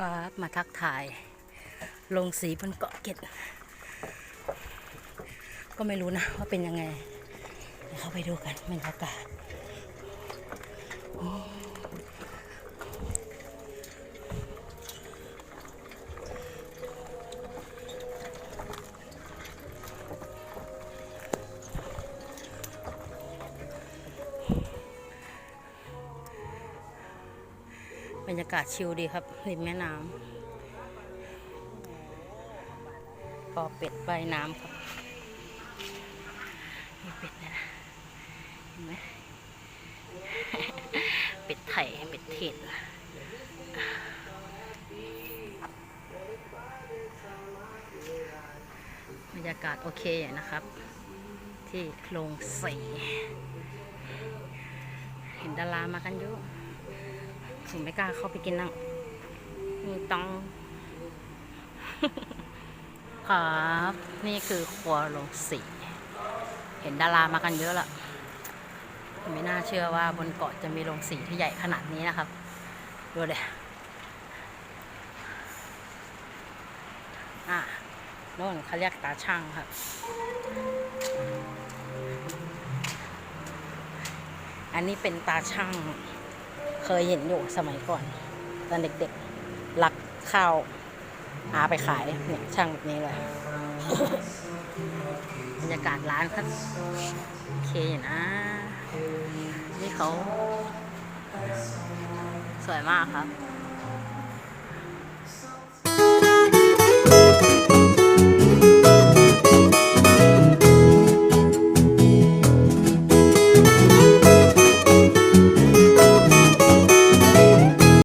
ครับมาทักทาย ลงสีบนเกาะเก็ด ก็ไม่รู้นะว่าเป็นยังไงเดี๋ยวเข้าไปดูกันบรรยากาศ บรรยากาศชิลดีครับริมแม่น้ำปอเป็ดว่ายน้ำครับมีเป็ดนะเห็นไหมเป็ดไถ่เป็ดเทศบรรยากาศโอเคอยู่นะครับ ที่โรงสีเห็นดารามากันเยอะ ผมไม่กล้าเข้าไปกินนั่งมีต้อง ครับ นี่คือครัวโรงสี เห็นดารามากันเยอะละไม่น่าเชื่อว่าบนเกาะจะมีโรงสีที่ใหญ่ขนาดนี้นะครับ ดูเลยอะโน่นเขาเรียกตาช่างครับ อันนี้เป็นตาช่าง เคยเห็นอยู่สมัยก่อนตอนเด็กๆลักข้าวอาไปขายเนี่ยช่างแบบนี้เลยบรรยากาศร้านครับโอเคอยู่นะ นี่เขา สวยมากครับ